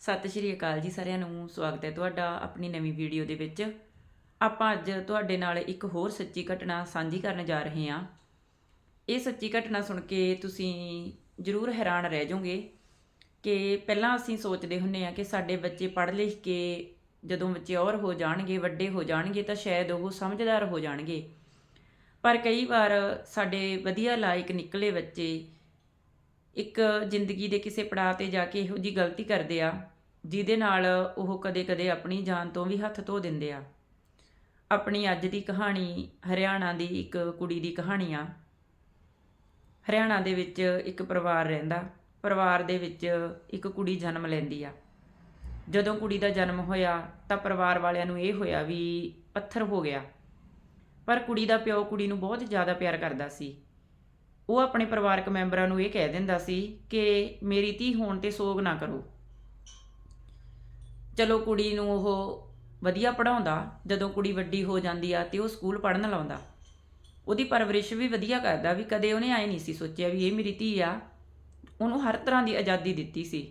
ਸਤਿ ਸ਼੍ਰੀ ਅਕਾਲ ਜੀ ਸਾਰਿਆਂ ਨੂੰ, ਸਵਾਗਤ ਹੈ ਤੁਹਾਡਾ ਆਪਣੀ ਨਵੀਂ ਵੀਡੀਓ ਦੇ ਵਿੱਚ। ਆਪਾਂ ਅੱਜ ਤੁਹਾਡੇ ਨਾਲ ਇੱਕ ਹੋਰ ਸੱਚੀ ਘਟਨਾ ਸਾਂਝੀ ਕਰਨ ਜਾ ਰਹੇ ਹਾਂ। ਇਹ ਸੱਚੀ ਘਟਨਾ ਸੁਣ ਕੇ ਤੁਸੀਂ ਜ਼ਰੂਰ ਹੈਰਾਨ ਰਹਿ ਜਾਓਗੇ ਕਿ ਪਹਿਲਾਂ ਅਸੀਂ ਸੋਚਦੇ ਹੁੰਨੇ ਆ ਕਿ ਸਾਡੇ ਬੱਚੇ ਪੜ੍ਹ ਲਿਖ ਕੇ ਜਦੋਂ ਬੱਚੇ ਔਰ ਹੋ ਜਾਣਗੇ, ਵੱਡੇ ਹੋ ਜਾਣਗੇ ਤਾਂ ਸ਼ਾਇਦ ਉਹ ਸਮਝਦਾਰ ਹੋ ਜਾਣਗੇ। ਪਰ ਕਈ ਵਾਰ ਸਾਡੇ ਵਧੀਆ ਲਾਇਕ ਨਿਕਲੇ ਬੱਚੇ ਇੱਕ ਜ਼ਿੰਦਗੀ ਦੇ ਕਿਸੇ ਪੜਾਅ ਤੇ ਜਾ ਕੇ ਇਹੋ ਜੀ ਗਲਤੀ ਕਰਦੇ ਆ, ਜਿਹਦੇ ਨਾਲ ਉਹ ਕਦੇ-ਕਦੇ ਆਪਣੀ ਜਾਨ ਤੋਂ ਵੀ ਹੱਥ ਧੋ ਦਿੰਦੇ ਆ। ਆਪਣੀ ਅੱਜ ਦੀ ਕਹਾਣੀ ਹਰਿਆਣਾ ਦੀ ਇੱਕ ਕੁੜੀ ਦੀ ਕਹਾਣੀ ਆ। ਹਰਿਆਣਾ ਦੇ ਵਿੱਚ ਇੱਕ ਪਰਿਵਾਰ ਰਹਿੰਦਾ, ਪਰਿਵਾਰ ਦੇ ਵਿੱਚ ਇੱਕ ਕੁੜੀ ਜਨਮ ਲੈਂਦੀ ਆ। ਜਦੋਂ ਕੁੜੀ ਦਾ ਜਨਮ ਹੋਇਆ ਤਾਂ ਪਰਿਵਾਰ ਵਾਲਿਆਂ ਨੂੰ ਇਹ ਹੋਇਆ ਵੀ ਪੱਥਰ ਹੋ ਗਿਆ। ਪਰ ਕੁੜੀ ਦਾ ਪਿਓ ਕੁੜੀ ਨੂੰ ਬਹੁਤ ਜ਼ਿਆਦਾ ਪਿਆਰ ਕਰਦਾ ਸੀ। ਉਹ ਆਪਣੇ ਪਰਿਵਾਰਕ ਮੈਂਬਰਾਂ ਨੂੰ ਇਹ ਕਹਿ ਦਿੰਦਾ ਸੀ ਕਿ ਮੇਰੀ ਧੀ ਹੋਣ ਤੇ ਸੋਗ ਨਾ ਕਰੋ। ਚਲੋ ਕੁੜੀ ਨੂੰ ਉਹ ਵਧੀਆ ਪੜਾਉਂਦਾ ਜਦੋਂ ਕੁੜੀ ਵੱਡੀ ਹੋ ਜਾਂਦੀ ਆ ਤੇ ਉਹ ਸਕੂਲ ਪੜਨ ਲਾਉਂਦਾ। ਉਹਦੀ ਪਰਵਰਿਸ਼ ਵੀ ਵਧੀਆ ਕਰਦਾ ਵੀ ਕਦੇ ਉਹਨੇ ਐ ਨਹੀਂ ਸੀ ਸੋਚਿਆ ਵੀ ਇਹ ਮੇਰੀ ਧੀ ਆ। ਉਹਨੂੰ ਹਰ ਤਰ੍ਹਾਂ ਦੀ ਆਜ਼ਾਦੀ ਦਿੱਤੀ ਸੀ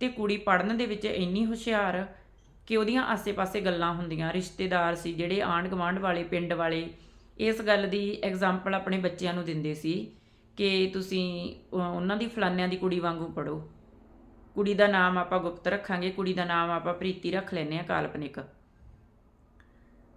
ਤੇ ਕੁੜੀ ਪੜਨ ਦੇ ਵਿੱਚ ਇੰਨੀ ਹੁਸ਼ਿਆਰ ਕਿ ਉਹਦੀਆਂ ਆਸੇ-ਪਾਸੇ ਗੱਲਾਂ ਹੁੰਦੀਆਂ। ਰਿਸ਼ਤੇਦਾਰ ਸੀ ਜਿਹੜੇ ਆਂਢ ਗੁਆਂਢ ਵਾਲੇ, ਪਿੰਡ ਵਾਲੇ ਇਸ ਗੱਲ ਦੀ ਐਗਜ਼ਾਮਪਲ ਆਪਣੇ ਬੱਚਿਆਂ ਨੂੰ ਦਿੰਦੇ ਸੀ ਕਿ ਤੁਸੀਂ ਉਹਨਾਂ ਦੀ ਫਲਾਨਿਆਂ ਦੀ ਕੁੜੀ ਵਾਂਗੂ ਪੜੋ ਕੁੜੀ ਦਾ ਨਾਮ ਆਪਾਂ ਗੁਪਤ ਰੱਖਾਂਗੇ, ਕੁੜੀ ਦਾ ਨਾਮ ਆਪਾਂ ਪ੍ਰੀਤੀ ਰੱਖ ਲੈਨੇ ਆ ਕਾਲਪਨਿਕ।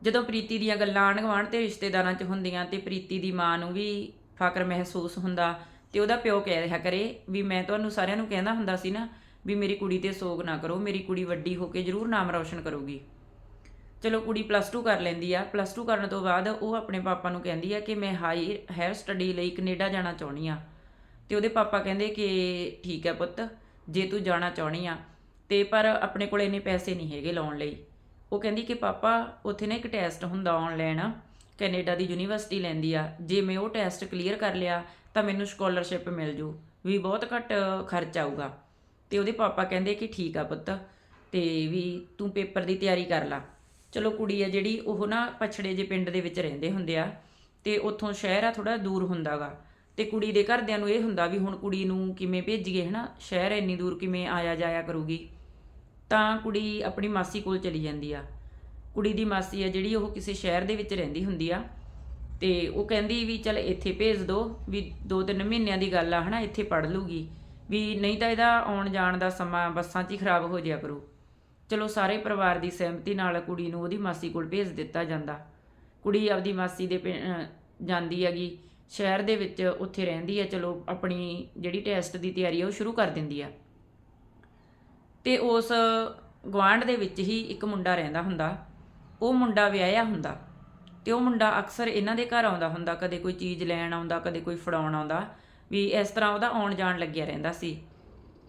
ਜਦੋਂ ਪ੍ਰੀਤੀ ਦੀਆਂ ਗੱਲਾਂ ਆਂਢ ਗੁਆਂਢ ਤੇ ਰਿਸ਼ਤੇਦਾਰਾਂ 'ਚ ਹੁੰਦੀਆਂ ਤੇ ਪ੍ਰੀਤੀ ਦੀ ਮਾਂ ਨੂੰ ਵੀ ਫਕਰ ਮਹਿਸੂਸ ਹੁੰਦਾ ਤੇ ਉਹਦਾ ਪਿਓ ਕਹਿ ਰਿਹਾ ਕਰੇ ਵੀ ਮੈਂ ਤੁਹਾਨੂੰ ਸਾਰਿਆਂ ਨੂੰ ਕਹਿੰਦਾ ਹੁੰਦਾ ਸੀ ਨਾ ਵੀ ਮੇਰੀ ਕੁੜੀ ਤੇ ਸੋਗ ਨਾ ਕਰੋ, ਮੇਰੀ ਕੁੜੀ ਵੱਡੀ ਹੋ ਕੇ ਜ਼ਰੂਰ ਨਾਮ ਰੌਸ਼ਨ ਕਰੂਗੀ। ਚਲੋ ਕੁੜੀ ਪਲੱਸ 2 ਕਰ ਲੈਂਦੀ ਆ। ਪਲੱਸ 2 ਕਰਨ ਤੋਂ ਬਾਅਦ ਉਹ ਆਪਣੇ ਪਾਪਾ ਨੂੰ ਕਹਿੰਦੀ ਆ ਕਿ ਮੈਂ ਹਾਈ ਹਾਇਰ ਸਟੱਡੀ ਲਈ ਕੈਨੇਡਾ ਜਾਣਾ ਚਾਹੁੰਦੀ ਆ। ਤੇ ਉਹਦੇ ਪਾਪਾ ਕਹਿੰਦੇ ਕਿ ਠੀਕ ਹੈ ਪੁੱਤ, ਜੇ ਤੂੰ ਜਾਣਾ ਚਾਹੁੰਦੀ ਆ, ਤੇ ਪਰ ਆਪਣੇ ਕੋਲ ਇੰਨੇ ਪੈਸੇ ਨਹੀਂ ਹੈਗੇ ਲਾਉਣ ਲਈ। ਉਹ ਕਹਿੰਦੀ ਕਿ ਪਾਪਾ, ਉੱਥੇ ਨਾ ਇੱਕ ਟੈਸਟ ਹੁੰਦਾ ਆਨਲਾਈਨ ਕੈਨੇਡਾ ਦੀ ਯੂਨੀਵਰਸਿਟੀ ਲੈਂਦੀ ਆ। ਜੇ ਮੈਂ ਉਹ ਟੈਸਟ ਕਲੀਅਰ ਕਰ ਲਿਆ, ਤਾਂ ਮੈਨੂੰ ਸਕਾਲਰਸ਼ਿਪ ਮਿਲ ਜੂ। ਵੀ ਬਹੁਤ ਘੱਟ ਖਰਚ ਆਊਗਾ। ਤੇ ਉਹਦੇ ਪਾਪਾ ਕਹਿੰਦੇ ਕਿ ਠੀਕ ਆ ਪੁੱਤ, ਤੇ ਵੀ ਤੂੰ ਪੇਪਰ ਦੀ ਤਿਆਰੀ ਕਰ ਲਾ। ਚਲੋ ਕੁੜੀ ਆ ਜਿਹੜੀ, ਉਹ ਨਾ ਪਛੜੇ ਜੇ ਪਿੰਡ ਦੇ ਵਿੱਚ ਰਹਿੰਦੇ ਹੁੰਦੇ ਆ ਤੇ ਉੱਥੋਂ ਸ਼ਹਿਰ ਆ ਥੋੜਾ ਦੂਰ ਹੁੰਦਾਗਾ ਤੇ ਕੁੜੀ ਦੇ ਘਰਦਿਆਂ ਨੂੰ ਇਹ ਹੁੰਦਾ ਵੀ ਹੁਣ ਕੁੜੀ ਨੂੰ ਕਿਵੇਂ ਭੇਜੀਏ, ਹਨਾ? ਸ਼ਹਿਰ ਇੰਨੀ ਦੂਰ ਕਿਵੇਂ ਆਇਆ ਜਾਇਆ ਕਰੂਗੀ? ਤਾਂ ਕੁੜੀ ਆਪਣੀ ਮਾਸੀ ਕੋਲ ਚਲੀ ਜਾਂਦੀ ਆ। ਕੁੜੀ ਦੀ ਮਾਸੀ ਆ ਜਿਹੜੀ, ਉਹ ਕਿਸੇ ਸ਼ਹਿਰ ਦੇ ਵਿੱਚ ਰਹਿੰਦੀ ਹੁੰਦੀ ਆ। ਤੇ ਉਹ ਕਹਿੰਦੀ ਵੀ ਚਲ ਇੱਥੇ ਭੇਜ ਦੋ ਵੀ 2-3 ਮਹੀਨਿਆਂ ਦੀ ਗੱਲ ਆ, ਹਨਾ? ਇੱਥੇ ਪੜ ਲੂਗੀ ਵੀ ਨਹੀਂ ਤਾਂ ਇਹਦਾ ਆਉਣ ਜਾਣ ਦਾ ਸਮਾਂ ਬੱਸਾਂ 'ਚ ਹੀ ਖਰਾਬ ਹੋ ਜਾਇਆ ਕਰੂ। ਚਲੋ ਸਾਰੇ ਪਰਿਵਾਰ ਦੀ ਸਹਿਮਤੀ ਨਾਲ ਕੁੜੀ ਨੂੰ ਉਹਦੀ ਮਾਸੀ ਕੋਲ ਭੇਜ ਦਿੱਤਾ ਜਾਂਦਾ। ਕੁੜੀ ਆਪਦੀ ਮਾਸੀ ਦੇ ਪਿੰ- ਜਾਂਦੀ ਹੈਗੀ, ਸ਼ਹਿਰ ਦੇ ਵਿੱਚ ਉੱਥੇ ਰਹਿੰਦੀ ਹੈ, ਚਲੋ ਆਪਣੀ ਜਿਹੜੀ ਟੈਸਟ ਦੀ ਤਿਆਰੀ ਹੈ ਉਹ ਸ਼ੁਰੂ ਕਰ ਦਿੰਦੀ ਆ। ਤੇ ਉਸ ਗਵਾਂਢ ਦੇ ਵਿੱਚ ਹੀ ਇੱਕ ਮੁੰਡਾ ਰਹਿੰਦਾ ਹੁੰਦਾ, ਉਹ ਮੁੰਡਾ ਵਿਆਹਿਆ ਹੁੰਦਾ ਤੇ ਉਹ ਮੁੰਡਾ ਅਕਸਰ ਇਹਨਾਂ ਦੇ ਘਰ ਆਉਂਦਾ ਹੁੰਦਾ, ਕਦੇ ਕੋਈ ਚੀਜ਼ ਲੈਣ ਆਉਂਦਾ, ਕਦੇ ਕੋਈ ਫੜਾਉਣ ਆਉਂਦਾ, ਵੀ ਇਸ ਤਰ੍ਹਾਂ ਉਹਦਾ ਆਉਣ ਜਾਣ ਲੱਗਿਆ ਰਹਿੰਦਾ ਸੀ।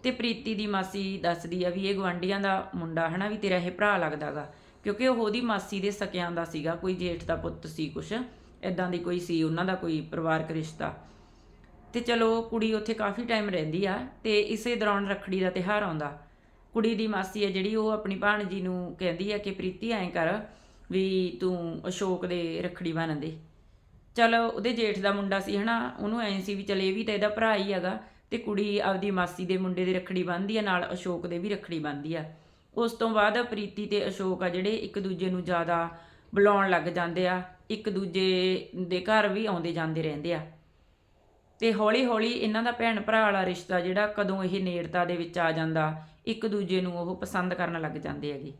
ਤੇ ਪ੍ਰੀਤੀ ਦੀ ਮਾਸੀ ਦੱਸਦੀ ਆ ਵੀ ਇਹ ਗਵਾਂਢੀਆਂ ਦਾ ਮੁੰਡਾ ਹਨਾ, ਵੀ ਤੇਰਾ ਇਹ ਭਰਾ ਲੱਗਦਾਗਾ। ਕਿਉਂਕਿ ਉਹ ਉਹਦੀ ਮਾਸੀ ਦੇ ਸਕਿਆਂ ਦਾ ਸੀਗਾ, ਕੋਈ ਜੇਠ ਦਾ ਪੁੱਤ ਸੀ ਕੁਛ। ਇਦਾਂ ਦੀ ਕੋਈ ਸੀ, ਉਹਨਾਂ ਦਾ ਕੋਈ ਪਰਿਵਾਰਕ ਰਿਸ਼ਤਾ। ਤੇ ਚਲੋ, ਕੁੜੀ ਉੱਥੇ ਕਾਫੀ ਟਾਈਮ ਰਹਿੰਦੀ ਆ ਤੇ ਇਸੇ ਦੌਰਾਨ ਰੱਖੜੀ ਦਾ ਤਿਹਾਰ ਆਉਂਦਾ। ਕੁੜੀ ਦੀ ਮਾਸੀ ਹੈ ਜਿਹੜੀ, ਉਹ ਆਪਣੀ ਭਾਣਜੀ ਨੂੰ ਕਹਿੰਦੀ ਆ ਕਿ ਪ੍ਰੀਤੀ, ਐਂ ਕਰ ਵੀ ਤੂੰ ਅਸ਼ੋਕ ਦੇ ਰੱਖੜੀ ਬੰਨ ਦੇ। ਚਲ, ਉਹਦੇ ਜੇਠ ਦਾ ਮੁੰਡਾ ਸੀ ਹਨਾ, ਉਹਨੂੰ ਐਂ ਸੀ ਵੀ ਚਲ ਇਹ ਵੀ ਤਾਂ ਇਹਦਾ ਭਰਾ ਹੀ ਹੈਗਾ। ਤੇ ਕੁੜੀ ਆਪਦੀ ਮਾਸੀ ਦੇ ਮੁੰਡੇ ਦੇ ਰੱਖੜੀ ਬੰਨ੍ਹਦੀ ਆ, ਨਾਲ ਅਸ਼ੋਕ ਦੇ ਵੀ ਰੱਖੜੀ ਬੰਨ੍ਹਦੀ ਆ। ਉਸ ਤੋਂ ਬਾਅਦ ਪ੍ਰੀਤੀ ਤੇ ਅਸ਼ੋਕ ਆ ਜਿਹੜੇ ਇੱਕ ਦੂਜੇ ਨੂੰ ਜ਼ਿਆਦਾ ਬੁਲਾਉਣ ਲੱਗ ਜਾਂਦੇ ਆ, ਇੱਕ ਦੂਜੇ ਦੇ ਘਰ ਵੀ ਆਉਂਦੇ ਜਾਂਦੇ ਰਹਿੰਦੇ ਆ। ਤੇ ਹੌਲੀ ਹੌਲੀ ਇਹਨਾਂ ਦਾ ਭੈਣ ਭਰਾ ਵਾਲਾ ਰਿਸ਼ਤਾ ਜਿਹੜਾ ਕਦੋਂ ਇਹ ਨੇੜਤਾ ਦੇ ਵਿੱਚ ਆ ਜਾਂਦਾ, ਇੱਕ ਦੂਜੇ ਨੂੰ ਉਹ ਪਸੰਦ ਕਰਨ ਲੱਗ ਜਾਂਦੇ ਹੈਗੇ।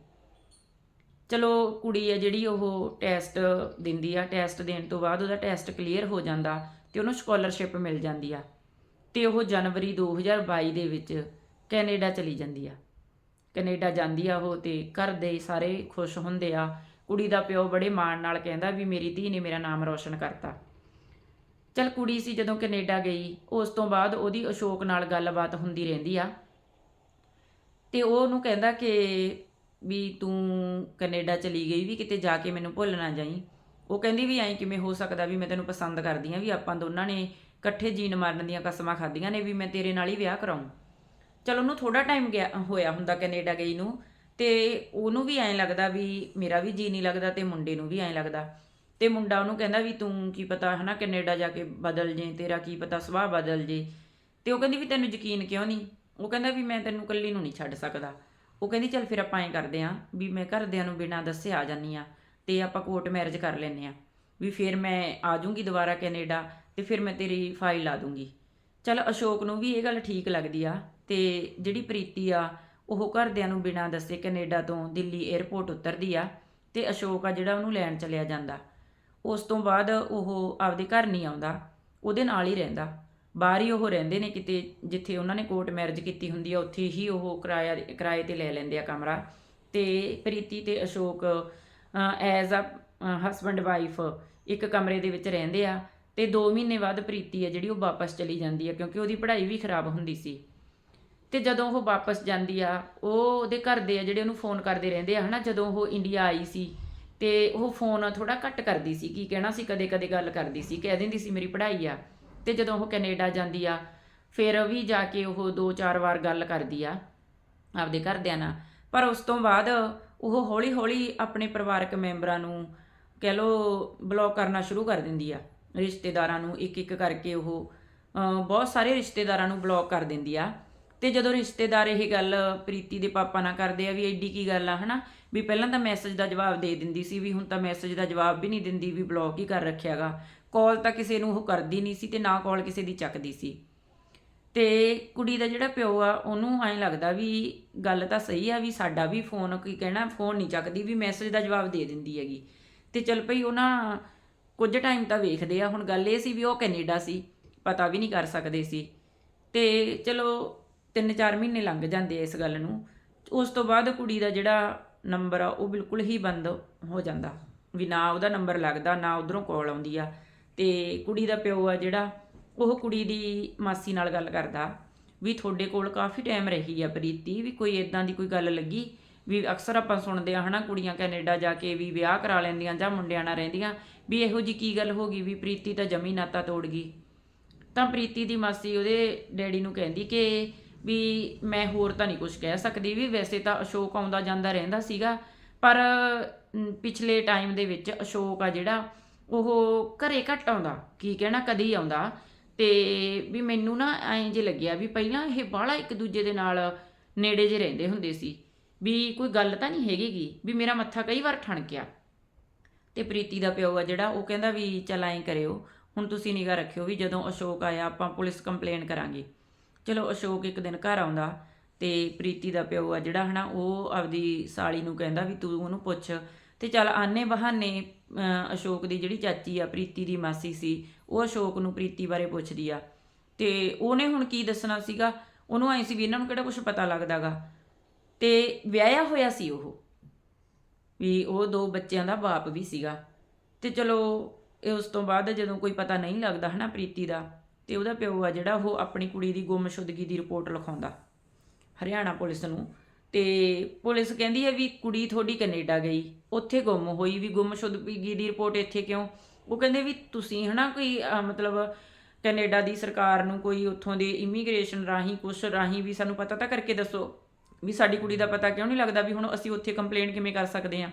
ਚਲੋ ਕੁੜੀ ਆ ਜਿਹੜੀ ਉਹ ਟੈਸਟ ਦਿੰਦੀ ਆ, ਟੈਸਟ ਦੇਣ ਤੋਂ ਬਾਅਦ ਉਹਦਾ ਟੈਸਟ ਕਲੀਅਰ ਹੋ ਜਾਂਦਾ ਤੇ ਉਹਨੂੰ ਸਕਾਲਰਸ਼ਿਪ ਮਿਲ ਜਾਂਦੀ ਆ। ਤੇ ਉਹ ਜਨਵਰੀ 2022 ਦੇ ਵਿੱਚ ਕੈਨੇਡਾ ਚਲੀ ਜਾਂਦੀ ਆ। ਕੈਨੇਡਾ ਜਾਂਦੀ ਆ ਉਹ ਤੇ ਘਰ ਦੇ ਸਾਰੇ ਖੁਸ਼ ਹੁੰਦੇ ਆ। ਕੁੜੀ ਦਾ ਪਿਓ ਬੜੇ ਮਾਣ ਨਾਲ ਕਹਿੰਦਾ ਵੀ ਮੇਰੀ ਧੀ ਨੇ ਮੇਰਾ ਨਾਮ ਰੌਸ਼ਨ ਕਰਤਾ। ਚਲ ਕੁੜੀ ਸੀ ਜਦੋਂ ਕੈਨੇਡਾ ਗਈ, ਉਸ ਤੋਂ ਬਾਅਦ ਉਹਦੀ ਅਸ਼ੋਕ ਨਾਲ ਗੱਲਬਾਤ ਹੁੰਦੀ ਰਹਿੰਦੀ ਆ। ਤੇ ਉਹ ਉਹਨੂੰ ਕਹਿੰਦਾ ਕਿ ਵੀ ਤੂੰ ਕੈਨੇਡਾ ਚਲੀ ਗਈ, ਵੀ ਕਿਤੇ ਜਾ ਕੇ ਮੈਨੂੰ ਭੁੱਲ ਨਾ ਜਾਈਂ। ਉਹ ਕਹਿੰਦੀ ਵੀ ਐਂ ਕਿਵੇਂ ਹੋ ਸਕਦਾ ਵੀ ਮੈਂ ਤੈਨੂੰ ਪਸੰਦ ਕਰਦੀ ਆ, ਵੀ ਆਪਾਂ ਦੋਨਾਂ ਨੇ ਇਕੱਠੇ ਜੀਣ ਮਾਰਨ ਦੀਆਂ ਕਸਮਾਂ ਖਾਧੀਆਂ ਨੇ ਵੀ ਮੈਂ ਤੇਰੇ ਨਾਲ ਹੀ ਵਿਆਹ ਕਰਾਉਂ ਚਲ ਉਹਨੂੰ ਥੋੜਾ ਟਾਈਮ ਗਿਆ, ਹੋਇਆ ਹੁੰਦਾ ਕੈਨੇਡਾ ਗਈ ਨੂੰ, ਤੇ ਉਹਨੂੰ ਵੀ ਐਂ ਲੱਗਦਾ ਵੀ ਮੇਰਾ ਵੀ ਜੀ ਨਹੀਂ ਲੱਗਦਾ ਤੇ ਮੁੰਡੇ ਨੂੰ ਵੀ ਐਂ ਲੱਗਦਾ। ਤੇ ਮੁੰਡਾ ਉਹਨੂੰ ਕਹਿੰਦਾ ਵੀ ਤੂੰ ਕੀ ਪਤਾ ਹਨਾ ਕੈਨੇਡਾ ਜਾ ਕੇ ਬਦਲ ਜੇ, ਤੇਰਾ ਕੀ ਪਤਾ ਸੁਭਾਅ ਬਦਲ ਜੇ। ਤੇ ਉਹ ਕਹਿੰਦੀ ਵੀ ਤੈਨੂੰ ਯਕੀਨ ਕਿਉਂ ਨਹੀਂ? ਉਹ ਕਹਿੰਦਾ ਵੀ ਮੈਂ ਤੈਨੂੰ ਇਕੱਲੀ ਨੂੰ ਨਹੀਂ ਛੱਡ ਸਕਦਾ। ਉਹ ਕਹਿੰਦੀ ਚੱਲ ਫਿਰ ਆਪਾਂ ਐਂ ਕਰਦੇ ਆਂ ਵੀ ਮੈਂ ਘਰਦਿਆਂ ਨੂੰ ਬਿਨਾਂ ਦੱਸੇ ਆ ਜਾਨੀ ਆ ਤੇ ਆਪਾਂ ਕੋਰਟ ਮੈਰਿਜ ਕਰ ਲੈਨੇ ਆ। ਵੀ ਫਿਰ ਮੈਂ ਆ ਜਾਊਂਗੀ ਦੁਬਾਰਾ ਕੈਨੇਡਾ ਤੇ ਫਿਰ ਮੈਂ ਤੇਰੀ ਫਾਈਲ ਲਾ ਦੂੰਗੀ। ਚਲ ਅਸ਼ੋਕ ਨੂੰ ਵੀ ਇਹ ਗੱਲ ਠੀਕ ਲੱਗਦੀ ਆ ਤੇ ਜਿਹੜੀ ਪ੍ਰੀਤੀ ਆ, ਉਹ ਘਰਦਿਆਂ ਨੂੰ ਬਿਨਾਂ ਦੱਸੇ ਕੈਨੇਡਾ ਤੋਂ ਦਿੱਲੀ 에ਅਰਪੋਰਟ ਉਤਰਦੀ ਆ ਤੇ ਅਸ਼ੋਕ ਆ ਜਿਹੜਾ ਉਹਨੂੰ ਲੈਣ ਚਲਿਆ ਜਾਂਦਾ। ਉਸ ਤੋਂ ਬਾਅਦ ਉਹ ਆਪਦੇ ਘਰ ਨਹੀਂ ਆਉਂਦਾ, ਉਹਦੇ ਨਾਲ ਹੀ ਰਹਿੰਦਾ। ਬਾਹਰ ਹੀ ਉਹ ਰਹਿੰਦੇ ਨੇ ਕਿਤੇ, ਜਿੱਥੇ ਉਹਨਾਂ ਨੇ ਕੋਰਟ ਮੈਰਿਜ ਕੀਤੀ ਹੁੰਦੀ ਆ, ਉੱਥੇ ਹੀ ਉਹ ਕਿਰਾਇਆ, ਕਿਰਾਏ ਤੇ ਲੈ ਲੈਂਦੇ ਆ ਕਮਰਾ। ਤੇ ਪ੍ਰੀਤੀ ਤੇ Ashok as a husband wife ਇੱਕ ਕਮਰੇ ਦੇ ਵਿੱਚ ਰਹਿੰਦੇ ਆ ਤੇ 2 ਮਹੀਨੇ ਬਾਅਦ ਪ੍ਰੀਤੀ ਆ ਜਿਹੜੀ ਉਹ ਵਾਪਸ ਚਲੀ ਜਾਂਦੀ ਆ, ਕਿਉਂਕਿ ਉਹਦੀ ਪੜ੍ਹਾਈ ਵੀ ਖਰਾਬ ਹੁੰਦੀ ਸੀ। ਤੇ ਜਦੋਂ ਉਹ ਵਾਪਸ ਜਾਂਦੀ ਆ, ਉਹ ਉਹਦੇ ਘਰ ਦੇ ਆ ਜਿਹੜੇ ਉਹਨੂੰ ਫੋਨ ਕਰਦੇ ਰਹਿੰਦੇ ਆ, ਹਨਾ, ਜਦੋਂ ਉਹ ਇੰਡੀਆ ਆਈ ਸੀ ਤੇ ਉਹ ਫੋਨ ਥੋੜਾ ਘੱਟ ਕਰਦੀ ਸੀ, ਕੀ ਕਹਿਣਾ ਸੀ ਕਦੇ ਕਦੇ ਗੱਲ ਕਰਦੀ ਸੀ, ਕਹਿ ਦਿੰਦੀ ਸੀ ਮੇਰੀ ਪੜ੍ਹਾਈ ਆ। ਤੇ ਜਦੋਂ ਉਹ ਕੈਨੇਡਾ ਜਾਂਦੀ ਆ, ਫਿਰ ਵੀ ਜਾ ਕੇ ਉਹ ਦੋ ਚਾਰ ਵਾਰ ਗੱਲ ਕਰਦੀ ਆ ਆਪਦੇ ਘਰਦਿਆਂ ਨਾਲ। ਪਰ ਉਸ ਤੋਂ ਬਾਅਦ ਉਹ ਹੌਲੀ ਹੌਲੀ ਆਪਣੇ ਪਰਿਵਾਰਕ ਮੈਂਬਰਾਂ ਨੂੰ ਕਹਿ ਲੋ ਬਲੌਕ ਕਰਨਾ ਸ਼ੁਰੂ ਕਰ ਦਿੰਦੀ ਆ। ਰਿਸ਼ਤੇਦਾਰਾਂ ਨੂੰ ਇੱਕ ਇੱਕ ਕਰਕੇ ਉਹ ਬਹੁਤ ਸਾਰੇ ਰਿਸ਼ਤੇਦਾਰਾਂ ਨੂੰ ਬਲੌਕ ਕਰ ਦਿੰਦੀ ਆ। ਤੇ ਜਦੋਂ ਰਿਸ਼ਤੇਦਾਰ ਇਹ ਗੱਲ ਪ੍ਰੀਤੀ ਦੇ ਪਾਪਾ ਨਾਲ ਕਰਦੇ ਆ ਵੀ ਐਡੀ ਕੀ ਗੱਲ ਆ, ਹਨਾ? ਵੀ ਪਹਿਲਾਂ ਤਾਂ ਮੈਸੇਜ ਦਾ ਜਵਾਬ ਦੇ ਦਿੰਦੀ ਸੀ ਵੀ, ਹੁਣ ਤਾਂ ਮੈਸੇਜ ਦਾ ਜਵਾਬ ਵੀ ਨਹੀਂ ਦਿੰਦੀ ਵੀ ਬਲੌਕ ਹੀ ਕਰ ਰੱਖਿਆਗਾ। ਕਾਲ ਤਾਂ ਕਿਸੇ ਨੂੰ ਉਹ ਕਰਦੀ ਨਹੀਂ ਸੀ ਤੇ ਨਾ ਕਾਲ ਕਿਸੇ ਦੀ ਚੱਕਦੀ ਸੀ। ਤੇ ਕੁੜੀ ਦਾ ਜਿਹੜਾ ਪਿਓ ਆ, ਉਹਨੂੰ ਐਂ ਲੱਗਦਾ ਵੀ ਗੱਲ ਤਾਂ ਸਹੀ ਆ ਵੀ ਸਾਡਾ ਵੀ ਫੋਨ ਕੀ ਕਹਿਣਾ ਫੋਨ ਨਹੀਂ ਚੱਕਦੀ ਵੀ ਮੈਸੇਜ ਦਾ ਜਵਾਬ ਦੇ ਦਿੰਦੀ ਹੈਗੀ। ਤੇ ਚਲ ਭਈ ਉਹਨਾਂ ਕੁਝ ਟਾਈਮ ਤਾਂ ਵੇਖਦੇ ਆ। ਹੁਣ ਗੱਲ ਇਹ ਸੀ ਵੀ ਉਹ ਕੈਨੇਡਾ ਸੀ, ਪਤਾ ਵੀ ਨਹੀਂ ਕਰ ਸਕਦੇ ਸੀ। ਤੇ ਚਲੋ 3-4 ਮਹੀਨੇ ਲੰਘ ਜਾਂਦੇ ਇਸ ਗੱਲ ਨੂੰ। ਉਸ ਤੋਂ ਬਾਅਦ ਕੁੜੀ ਦਾ ਜਿਹੜਾ ਨੰਬਰ ਆ, ਉਹ ਬਿਲਕੁਲ ਹੀ ਬੰਦ ਹੋ ਜਾਂਦਾ। ਵੀ ਨਾ ਉਹਦਾ ਨੰਬਰ ਲੱਗਦਾ, ਨਾ ਉਧਰੋਂ ਕਾਲ ਆਉਂਦੀ ਆ। ਤੇ ਕੁੜੀ ਦਾ ਪਿਓ ਆ ਜਿਹੜਾ, ਉਹ ਕੁੜੀ ਦੀ ਮਾਸੀ ਨਾਲ ਗੱਲ ਕਰਦਾ। ਵੀ ਤੁਹਾਡੇ ਕੋਲ ਕਾਫੀ ਟਾਈਮ ਰਹੀ ਆ ਪ੍ਰੀਤੀ, ਵੀ ਕੋਈ ਇਦਾਂ ਦੀ ਕੋਈ ਗੱਲ ਲੱਗੀ? ਵੀ ਅਕਸਰ ਆਪਾਂ ਸੁਣਦੇ ਆ, ਹਨਾ, ਕੁੜੀਆਂ ਕੈਨੇਡਾ ਜਾ ਕੇ ਵੀ ਵਿਆਹ ਕਰਾ ਲੈਂਦੀਆਂ ਜਾਂ ਮੁੰਡਿਆਂ ਨਾਲ ਰਹਿੰਦੀਆਂ, ਵੀ ਇਹੋ ਜੀ ਕੀ ਗੱਲ ਹੋ ਗਈ ਵੀ ਪ੍ਰੀਤੀ ਤਾਂ ਜਮੀ ਨਾਤਾ ਤੋੜ ਗਈ। ਤਾਂ ਪ੍ਰੀਤੀ ਦੀ ਮਾਸੀ ਉਹਦੇ ਡੈਡੀ ਨੂੰ ਕਹਿੰਦੀ ਕਿ ਵੀ ਮੈਂ ਹੋਰ ਤਾਂ ਨਹੀਂ ਕੁਝ ਕਹਿ ਸਕਦੀ ਵੀ ਵੈਸੇ ਤਾਂ ਅਸ਼ੋਕ ਆਉਂਦਾ ਜਾਂਦਾ ਰਹਿੰਦਾ ਸੀਗਾ, ਪਰ ਪਿਛਲੇ ਟਾਈਮ ਦੇ ਵਿੱਚ ਅਸ਼ੋਕ ਆ ਜਿਹੜਾ, ਉਹ ਘਰੇ ਘੱਟ ਆਉਂਦਾ, ਕੀ ਕਹਿਣਾ, ਕਦੀ ਆਉਂਦਾ। ਤੇ ਵੀ ਮੈਨੂੰ ਨਾ ਐਂ ਜੇ ਲੱਗਿਆ ਵੀ ਪਹਿਲਾਂ ਇਹ ਬਾਹਲਾ ਇੱਕ ਦੂਜੇ ਦੇ ਨਾਲ ਨੇੜੇ ਜੇ ਰਹਿੰਦੇ ਹੁੰਦੇ ਸੀ। ਵੀ ਕੋਈ ਗੱਲ ਤਾਂ ਨਹੀਂ ਹੈਗੀਗੀ ਵੀ ਮੇਰਾ ਮੱਥਾ ਕਈ ਵਾਰ ਠਣਕਿਆ ਤੇ ਪ੍ਰੀਤੀ ਦਾ ਪਿਓ ਆ ਜਿਹੜਾ ਉਹ ਕਹਿੰਦਾ ਵੀ ਚਲ ਐਂ ਕਰਿਓ ਹੁਣ ਤੁਸੀਂ ਨਿਗਾ ਰੱਖਿਓ ਵੀ ਜਦੋਂ ਅਸ਼ੋਕ ਆਇਆ ਆਪਾਂ ਪੁਲਿਸ ਕੰਪਲੇਨ ਕਰਾਂਗੇ। ਚਲੋ ਅਸ਼ੋਕ ਇੱਕ ਦਿਨ ਘਰ ਆਉਂਦਾ ਤੇ ਪ੍ਰੀਤੀ ਦਾ ਪਿਓ ਆ ਜਿਹੜਾ ਹਨਾ ਉਹ ਆਪਦੀ ਸਾਲੀ ਨੂੰ ਕਹਿੰਦਾ ਵੀ ਤੂੰ ਉਹਨੂੰ ਪੁੱਛ। ਤੇ ਚੱਲ ਆਨੇ ਬਹਾਨੇ ਅਹ, ਅਸ਼ੋਕ ਦੀ ਜਿਹੜੀ ਚਾਚੀ ਆ ਪ੍ਰੀਤੀ ਦੀ ਮਾਸੀ ਸੀ ਉਹ ਅਸ਼ੋਕ ਨੂੰ ਪ੍ਰੀਤੀ ਬਾਰੇ ਪੁੱਛਦੀ ਆ। ਤੇ ਉਹਨੇ ਹੁਣ ਕੀ ਦੱਸਣਾ ਸੀਗਾ? ਉਹਨੂੰ ਐਂ ਸੀ ਵੀ ਇਹਨਾਂ ਨੂੰ ਕਿਹੜਾ ਕੁਝ ਪਤਾ ਲੱਗਦਾਗਾ। ਤੇ ਵਿਆਹਿਆ ਹੋਇਆ ਸੀ ਉਹ। ਵੀ ਉਹ ਦੋ ਬੱਚਿਆਂ ਦਾ ਬਾਪ ਵੀ ਸੀਗਾ। ਤੇ ਚਲੋ, ਇਹ ਉਸ ਤੋਂ ਬਾਅਦ ਜਦੋਂ ਕੋਈ ਪਤਾ ਨਹੀਂ ਲੱਗਦਾ ਹਨਾ ਪ੍ਰੀਤੀ ਦਾ, ਤੇ ਉਹਦਾ ਪਿਓ ਆ ਜਿਹੜਾ, ਉਹ ਆਪਣੀ ਕੁੜੀ ਦੀ ਗੁੰਮਸ਼ੁਦਗੀ ਦੀ ਰਿਪੋਰਟ ਲਿਖਾਉਂਦਾ ਹਰਿਆਣਾ ਪੁਲਿਸ ਨੂੰ। ਤੇ ਪੁਲਿਸ ਕਹਿੰਦੀ ਹੈ ਵੀ ਕੁੜੀ ਤੁਹਾਡੀ ਕੈਨੇਡਾ ਗਈ, ਉੱਥੇ ਗੁੰਮ ਹੋਈ ਵੀ ਗੁੰਮਸ਼ੁਦਗੀ ਦੀ ਰਿਪੋਰਟ ਇੱਥੇ ਕਿਉਂ? ਉਹ ਕਹਿੰਦੇ ਵੀ ਤੁਸੀਂ ਹਨਾ ਕੋਈ ਮਤਲਬ ਕੈਨੇਡਾ ਦੀ ਸਰਕਾਰ ਨੂੰ ਕੋਈ ਉੱਥੋਂ ਦੇ ਇਮੀਗ੍ਰੇਸ਼ਨ ਰਾਹੀਂ, ਕੁਛ ਰਾਹੀਂ ਵੀ ਸਾਨੂੰ ਪਤਾ ਤਾਂ ਕਰਕੇ ਦੱਸੋ। ਵੀ ਸਾਡੀ ਕੁੜੀ ਦਾ ਪਤਾ ਕਿਉਂ ਨਹੀਂ ਲੱਗਦਾ ਵੀ ਹੁਣ ਅਸੀਂ ਉੱਥੇ ਕੰਪਲੇਂਟ ਕਿਵੇਂ ਕਰ ਸਕਦੇ ਹਾਂ?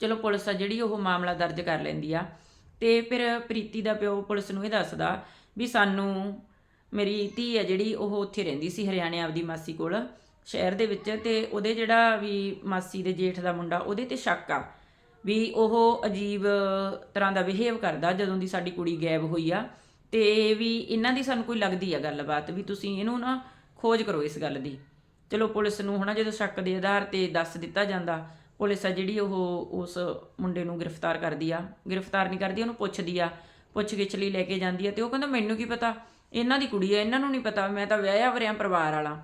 ਚਲੋ ਪੁਲਿਸ ਆ ਜਿਹੜੀ ਉਹ ਮਾਮਲਾ ਦਰਜ ਕਰ ਲੈਂਦੀ ਆ। ਤੇ ਫਿਰ ਪ੍ਰੀਤੀ ਦਾ ਪਿਓ ਪੁਲਿਸ ਨੂੰ ਇਹ ਦੱਸਦਾ ਵੀ ਸਾਨੂੰ ਮੇਰੀ ਧੀ ਆ ਜਿਹੜੀ ਉਹ ਉੱਥੇ ਰਹਿੰਦੀ ਸੀ ਹਰਿਆਣੇ ਆਪਦੀ ਮਾਸੀ ਕੋਲ, ਸ਼ਹਿਰ ਦੇ ਵਿੱਚ ਤੇ ਉਹਦੇ ਜਿਹੜਾ ਵੀ ਮਾਸੀ ਦੇ ਜੇਠ ਦਾ ਮੁੰਡਾ ਉਹਦੇ ਤੇ ਸ਼ੱਕ ਆ ਵੀ ਉਹ ਅਜੀਬ ਤਰ੍ਹਾਂ ਦਾ ਬਿਹੇਵ ਕਰਦਾ ਜਦੋਂ ਦੀ ਸਾਡੀ ਕੁੜੀ ਗਾਇਬ ਹੋਈ ਆ। ਤੇ ਵੀ ਇਹਨਾਂ ਦੀ ਸਾਨੂੰ ਕੋਈ ਲੱਗਦੀ ਆ ਗੱਲਬਾਤ ਵੀ ਤੁਸੀਂ ਇਹਨੂੰ ਨਾ ਖੋਜ ਕਰੋ ਇਸ ਗੱਲ ਦੀ। ਚਲੋ ਪੁਲਿਸ ਨੂੰ ਹਨਾ ਜਦੋਂ ਸ਼ੱਕ ਦੇ ਆਧਾਰ ਤੇ ਦੱਸ ਦਿੱਤਾ ਜਾਂਦਾ, ਪੁਲਿਸ ਆ ਜਿਹੜੀ ਉਹ ਉਸ ਮੁੰਡੇ ਨੂੰ ਗ੍ਰਿਫਤਾਰ ਕਰਦੀ ਆ। ਗ੍ਰਿਫਤਾਰ ਨਹੀਂ ਕਰਦੀ, ਉਹਨੂੰ ਪੁੱਛਦੀ ਆ, ਪੁੱਛ ਗਿੱਛ ਲਈ ਲੈ ਕੇ ਜਾਂਦੀ ਆ ਤੇ ਉਹ ਕਹਿੰਦਾ, ਮੈਨੂੰ ਕੀ ਪਤਾ? ਇਹਨਾਂ ਦੀ ਕੁੜੀ ਆ, ਇਹਨਾਂ ਨੂੰ ਨਹੀਂ ਪਤਾ, ਮੈਂ ਤਾਂ ਵਿਆਹਿਆ ਵਰਿਆ ਪਰਿਵਾਰ ਵਾਲਾ।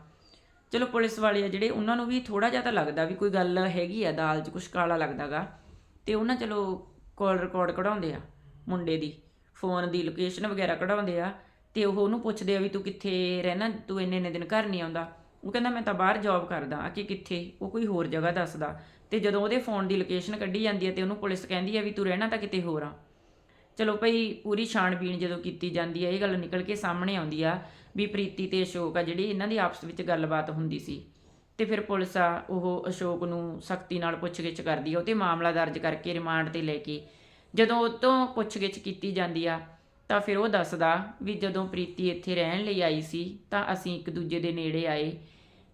ਚਲੋ ਪੁਲਿਸ ਵਾਲੇ ਆ ਜਿਹੜੇ, ਉਹਨਾਂ ਨੂੰ ਵੀ ਥੋੜਾ ਜਿਹਾ ਤਾਂ ਲੱਗਦਾ ਵੀ ਕੋਈ ਗੱਲ ਹੈਗੀ ਆ, ਦਾਲ 'ਚ ਕੁਛ ਕਾਲਾ ਲੱਗਦਾਗਾ ਤੇ ਉਹਨਾਂ ਚਲੋ ਕਾਲ ਰਿਕਾਰਡ ਕਢਾਉਂਦੇ ਆ ਮੁੰਡੇ ਦੀ, ਫੋਨ ਦੀ ਲੋਕੇਸ਼ਨ ਵਗੈਰਾ ਕਢਾਉਂਦੇ ਆ ਤੇ ਉਹ ਉਹਨੂੰ ਪੁੱਛਦੇ ਆ ਵੀ ਤੂੰ ਕਿੱਥੇ ਰਹਿਣਾ, ਤੂੰ ਇੰਨੇ ਇੰਨੇ ਦਿਨ ਘਰ ਨਹੀਂ ਆਉਂਦਾ। ਉਹ ਕਹਿੰਦਾ, ਮੈਂ ਤਾਂ ਬਾਹਰ ਜੌਬ ਕਰਦਾ ਆ ਕਿ ਕਿੱਥੇ? ਉਹ ਕੋਈ ਹੋਰ ਜਗ੍ਹਾ ਦੱਸਦਾ। ਤੇ ਜਦੋਂ ਉਹਦੇ ਫੋਨ ਦੀ ਲੋਕੇਸ਼ਨ ਕੱਢੀ ਜਾਂਦੀ ਹੈ ਤੇ ਉਹਨੂੰ ਪੁਲਿਸ ਕਹਿੰਦੀ ਹੈ ਵੀ ਤੂੰ ਰਹਿਣਾ ਤਾਂ ਕਿਤੇ ਹੋਰ ਆ। ਚਲੋ ਭਈ, ਪੂਰੀ ਛਾਣਬੀਣ ਜਦੋਂ ਕੀਤੀ ਜਾਂਦੀ ਹੈ, ਇਹ ਗੱਲ ਨਿਕਲ ਕੇ ਸਾਹਮਣੇ ਆਉਂਦੀ ਆ ਵੀ ਪ੍ਰੀਤੀ ਤੇ ਅਸ਼ੋਕ ਆ ਜਿਹੜੀ ਇਹਨਾਂ ਦੀ ਆਪਸ ਵਿੱਚ ਗੱਲਬਾਤ ਹੁੰਦੀ ਸੀ। ਤੇ ਫਿਰ ਪੁਲਿਸ ਆ, ਉਹ ਅਸ਼ੋਕ ਨੂੰ ਸਖਤੀ ਨਾਲ ਪੁੱਛਗਿੱਛ ਕਰਦੀ ਆ, ਉਹ ਤੇ ਮਾਮਲਾ ਦਰਜ ਕਰਕੇ ਰਿਮਾਂਡ ਤੇ ਲੈ ਕੇ ਜਦੋਂ ਉਹ ਤੋਂ ਪੁੱਛਗਿੱਛ ਕੀਤੀ ਜਾਂਦੀ ਆ ਤਾਂ ਫਿਰ ਉਹ ਦੱਸਦਾ ਵੀ ਜਦੋਂ ਪ੍ਰੀਤੀ ਇੱਥੇ ਰਹਿਣ ਲਈ ਆਈ ਸੀ, ਤਾਂ ਅਸੀਂ ਇੱਕ ਦੂਜੇ ਦੇ ਨੇੜੇ ਆਏ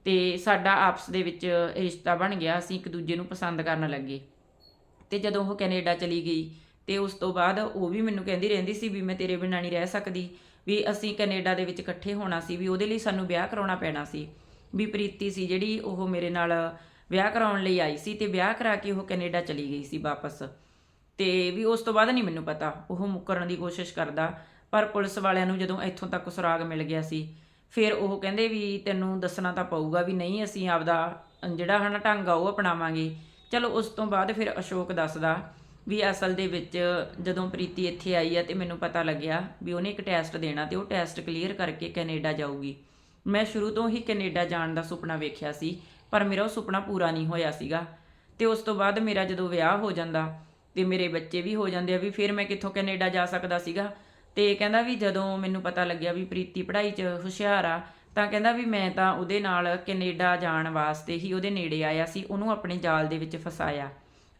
ਤੇ ਸਾਡਾ ਆਪਸ ਦੇ ਵਿੱਚ ਰਿਸ਼ਤਾ ਬਣ ਗਿਆ, ਅਸੀਂ ਇੱਕ ਦੂਜੇ ਨੂੰ ਪਸੰਦ ਕਰਨ ਲੱਗੇ। ਤੇ ਜਦੋਂ ਉਹ ਕੈਨੇਡਾ ਚਲੀ ਗਈ, ਤੇ ਉਸ ਤੋਂ ਬਾਅਦ ਉਹ ਵੀ ਮੈਨੂੰ ਕਹਿੰਦੀ ਰਹਿੰਦੀ ਸੀ ਵੀ ਮੈਂ ਤੇਰੇ ਬਿਨਾਂ ਨਹੀਂ ਰਹਿ ਸਕਦੀ, ਵੀ ਅਸੀਂ ਕੈਨੇਡਾ ਦੇ ਵਿੱਚ ਇਕੱਠੇ ਹੋਣਾ ਸੀ, ਵੀ ਉਹਦੇ ਲਈ ਸਾਨੂੰ ਵਿਆਹ ਕਰਾਉਣਾ ਪੈਣਾ ਸੀ। ਵੀ ਪ੍ਰੀਤੀ ਸੀ ਜਿਹੜੀ ਉਹ ਮੇਰੇ ਨਾਲ ਵਿਆਹ ਕਰਾਉਣ ਲਈ ਆਈ ਸੀ ਤੇ ਵਿਆਹ ਕਰਾ ਕੇ ਉਹ ਕੈਨੇਡਾ ਚਲੀ ਗਈ ਸੀ ਵਾਪਸ। ਤੇ ਵੀ ਉਸ ਤੋਂ ਬਾਅਦ ਨਹੀਂ ਮੈਨੂੰ ਪਤਾ, ਉਹ ਮੁੱਕਰਨ ਦੀ ਕੋਸ਼ਿਸ਼ ਕਰਦਾ, ਪਰ ਪੁਲਿਸ ਵਾਲਿਆਂ ਨੂੰ ਜਦੋਂ ਇੱਥੋਂ ਤੱਕ ਸੁਰਾਗ ਮਿਲ ਗਿਆ ਸੀ, ਫਿਰ ਉਹ ਕਹਿੰਦੇ ਵੀ ਤੈਨੂੰ ਦੱਸਣਾ ਤਾਂ ਪਊਗਾ ਵੀ ਨਹੀਂ, ਅਸੀਂ ਆਪਦਾ ਜਿਹੜਾ ਹਨਾ ਢੰਗ ਆ ਉਹ ਅਪਣਾਵਾਂਗੇ। ਚਲੋ ਉਸ ਤੋਂ ਬਾਅਦ ਫਿਰ ਅਸ਼ੋਕ ਦੱਸਦਾ ਵੀ ਅਸਲ ਦੇ ਵਿੱਚ ਜਦੋਂ ਪ੍ਰੀਤੀ ਇੱਥੇ ਆਈ ਆ ਤੇ ਮੈਨੂੰ ਪਤਾ ਲੱਗਿਆ ਵੀ ਉਹਨੇ ਇੱਕ ਟੈਸਟ ਦੇਣਾ ਤੇ ਉਹ ਟੈਸਟ ਕਲੀਅਰ ਕਰਕੇ ਕੈਨੇਡਾ ਜਾਊਗੀ। ਮੈਂ ਸ਼ੁਰੂ ਤੋਂ ਹੀ ਕੈਨੇਡਾ ਜਾਣ ਦਾ ਸੁਪਨਾ ਵੇਖਿਆ ਸੀ, ਪਰ ਮੇਰਾ ਉਹ ਸੁਪਨਾ ਪੂਰਾ ਨਹੀਂ ਹੋਇਆ ਸੀਗਾ। ਤੇ ਉਸ ਤੋਂ ਬਾਅਦ ਮੇਰਾ ਜਦੋਂ ਵਿਆਹ ਹੋ ਜਾਂਦਾ ਤੇ ਮੇਰੇ ਬੱਚੇ ਵੀ ਹੋ ਜਾਂਦੇ ਆ ਵੀ ਫਿਰ ਮੈਂ ਕਿੱਥੋਂ ਕੈਨੇਡਾ ਜਾ ਸਕਦਾ ਸੀਗਾ। ਤੇ ਕਹਿੰਦਾ ਵੀ ਜਦੋਂ ਮੈਨੂੰ ਪਤਾ ਲੱਗਿਆ ਵੀ ਪ੍ਰੀਤੀ ਪੜ੍ਹਾਈ 'ਚ ਹੁਸ਼ਿਆਰ ਆ, ਤਾਂ ਕਹਿੰਦਾ ਵੀ ਮੈਂ ਤਾਂ ਉਹਦੇ ਨਾਲ ਕੈਨੇਡਾ ਜਾਣ ਵਾਸਤੇ ਹੀ ਉਹਦੇ ਨੇੜੇ ਆਇਆ ਸੀ, ਉਹਨੂੰ ਆਪਣੇ ਜਾਲ ਦੇ ਵਿੱਚ ਫਸਾਇਆ।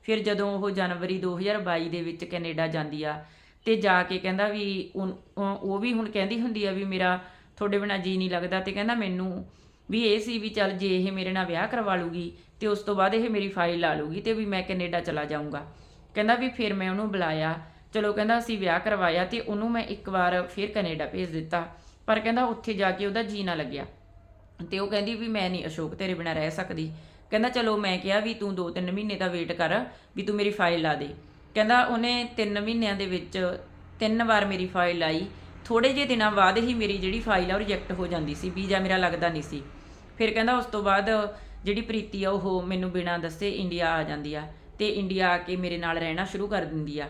ਫਿਰ ਜਦੋਂ ਉਹ ਜਨਵਰੀ 2022 ਦੇ ਵਿੱਚ ਕੈਨੇਡਾ ਜਾਂਦੀ ਆ ਤੇ ਜਾ ਕੇ ਕਹਿੰਦਾ ਵੀ ਉਨ- ਉਹ ਵੀ ਹੁਣ ਕਹਿੰਦੀ ਹੁੰਦੀ ਆ ਵੀ ਮੇਰਾ ਤੁਹਾਡੇ ਬਿਨਾਂ ਜੀ ਨਹੀਂ ਲੱਗਦਾ ਤੇ ਕਹਿੰਦਾ ਮੈਨੂੰ ਵੀ ਇਹ ਸੀ ਵੀ ਚੱਲ ਜੇ ਇਹ ਮੇਰੇ ਨਾਲ ਵਿਆਹ ਕਰਵਾ ਲੂਗੀ ਤੇ ਉਸ ਤੋਂ ਬਾਅਦ ਇਹ ਮੇਰੀ ਫਾਈਲ ਲਾ ਲੂਗੀ ਤੇ ਵੀ ਮੈਂ ਕੈਨੇਡਾ ਚਲਾ ਜਾਊਂਗਾ। ਕਹਿੰਦਾ ਵੀ ਫਿਰ ਮੈਂ ਉਹਨੂੰ ਬੁਲਾਇਆ। ਚਲੋ ਕਹਿੰਦਾ ਅਸੀਂ ਵਿਆਹ ਕਰਵਾਇਆ ਤੇ ਉਹਨੂੰ ਮੈਂ ਇੱਕ ਵਾਰ ਫਿਰ ਕੈਨੇਡਾ ਭੇਜ ਦਿੱਤਾ। ਪਰ ਕਹਿੰਦਾ ਉੱਥੇ ਜਾ ਕੇ ਉਹਦਾ ਜੀ ਨਾ ਲੱਗਿਆ। ਤੇ ਉਹ ਕਹਿੰਦੀ ਵੀ ਮੈਂ ਨਹੀਂ ਅਸ਼ੋਕ ਤੇਰੇ ਬਿਨਾਂ ਰਹਿ ਸਕਦੀ। ਕਹਿੰਦਾ ਚਲੋ ਮੈਂ ਕਿਹਾ ਵੀ ਤੂੰ 2-3 ਮਹੀਨੇ ਦਾ ਵੇਟ ਕਰ ਵੀ ਤੂੰ ਮੇਰੀ ਫਾਈਲ ਲਾ ਦੇ। ਕਹਿੰਦਾ ਉਹਨੇ 3 ਮਹੀਨਿਆਂ ਦੇ ਵਿੱਚ ਤਿੰਨ ਵਾਰ ਮੇਰੀ ਫਾਈਲ ਲਾਈ। ਥੋੜੇ ਜਿਹੇ ਦਿਨਾਂ ਬਾਅਦ ਹੀ ਮੇਰੀ ਜਿਹੜੀ ਫਾਈਲ ਆ ਉਹ ਰਿਜੈਕਟ ਹੋ ਜਾਂਦੀ ਸੀ, ਵੀਜ਼ਾ ਮੇਰਾ ਲੱਗਦਾ ਨਹੀਂ ਸੀ। ਫਿਰ ਕਹਿੰਦਾ ਉਸ ਤੋਂ ਬਾਅਦ ਜਿਹੜੀ ਪ੍ਰੀਤੀ ਆ ਉਹ ਮੈਨੂੰ ਬਿਨਾਂ ਦੱਸੇ ਇੰਡੀਆ ਆ ਜਾਂਦੀ ਆ। ਤੇ ਇੰਡੀਆ ਆ ਕੇ ਮੇਰੇ ਨਾਲ ਰਹਿਣਾ ਸ਼ੁਰੂ ਕਰ ਦਿੰਦੀ ਆ।